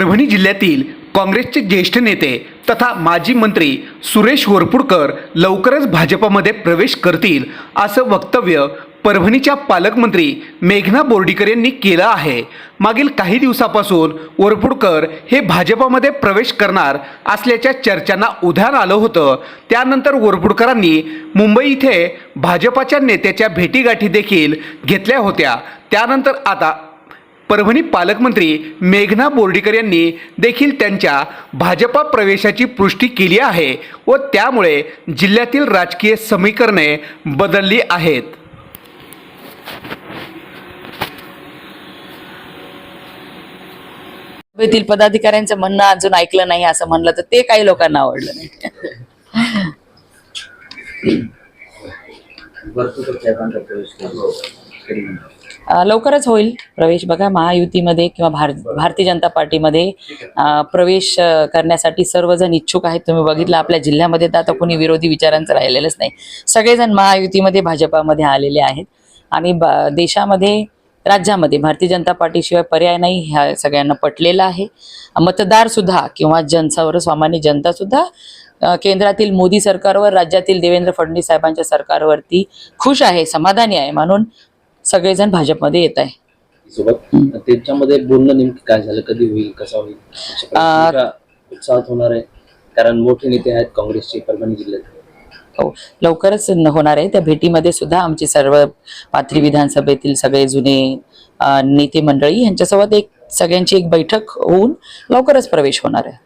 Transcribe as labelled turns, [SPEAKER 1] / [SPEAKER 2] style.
[SPEAKER 1] परभणी जिल्ह्यातील काँग्रेसचे ज्येष्ठ नेते तथा माजी मंत्री सुरेश होरपुडकर लवकरच भाजपमध्ये प्रवेश करतील असं वक्तव्य परभणीच्या पालकमंत्री मेघना बोर्डीकर यांनी केलं आहे. मागील काही दिवसापासून वरपुडकर हे भाजपमध्ये प्रवेश करणार असल्याच्या चर्चांना उधाण आलं होतं. त्यानंतर वरपुडकरांनी मुंबई इथे भाजपाच्या नेत्याच्या भेटीगाठी देखील घेतल्या होत्या. त्यानंतर आता परभणी पालकमंत्री मेघना बोर्डीकर यांनी देखील त्यांच्या भाजपा प्रवेशाची पुष्टी केली आहे व त्यामुळे जिल्ह्यातील राजकीय समीकरणे बदलली आहेत.
[SPEAKER 2] सभेतील पदाधिकाऱ्यांचं म्हणणं अजून ऐकलं नाही असं म्हणलं तर ते काही लोकांना आवडलं नाही. लवकरच होईल प्रवेश. बघा महायुतीमध्ये किंवा भार भारतीय जनता पार्टीमध्ये प्रवेश करण्यासाठी सर्वजण इच्छुक आहेत. तुम्ही बघितलं आपल्या जिल्ह्यामध्ये तर आता कोणी विरोधी विचारांचं राहिलेलंच नाही. सगळेजण महायुतीमध्ये भाजपामध्ये आलेले आहेत. आणि देशामध्ये राज्यामध्ये भारतीय जनता पार्टीशिवाय पर्याय नाही ह्या सगळ्यांना पटलेला आहे. मतदार सुद्धा किंवा जनसावर सामान्य जनता सुद्धा केंद्रातील मोदी सरकारवर राज्यातील देवेंद्र फडणवीस साहेबांच्या सरकारवरती खुश आहे समाधानी आहे. म्हणून सगळेजण भाजपमध्ये येत आहे.
[SPEAKER 3] सोबत त्यांच्यामध्ये बोलणं नेमकं काय झालं? कधी होईल? कसा होईल? उत्साहात होणार आहे. कारण मोठे नेते आहेत काँग्रेसचे परभणी जिल्ह्यात.
[SPEAKER 2] हो. लवकरच होणार आहे. त्या भेटीमध्ये सुद्धा आमची सर्व पाथरी विधानसभेतील सगळे जुने नेते मंडळी यांच्यासोबत एक सगळ्यांची एक बैठक होऊन लवकरच प्रवेश होणार आहे.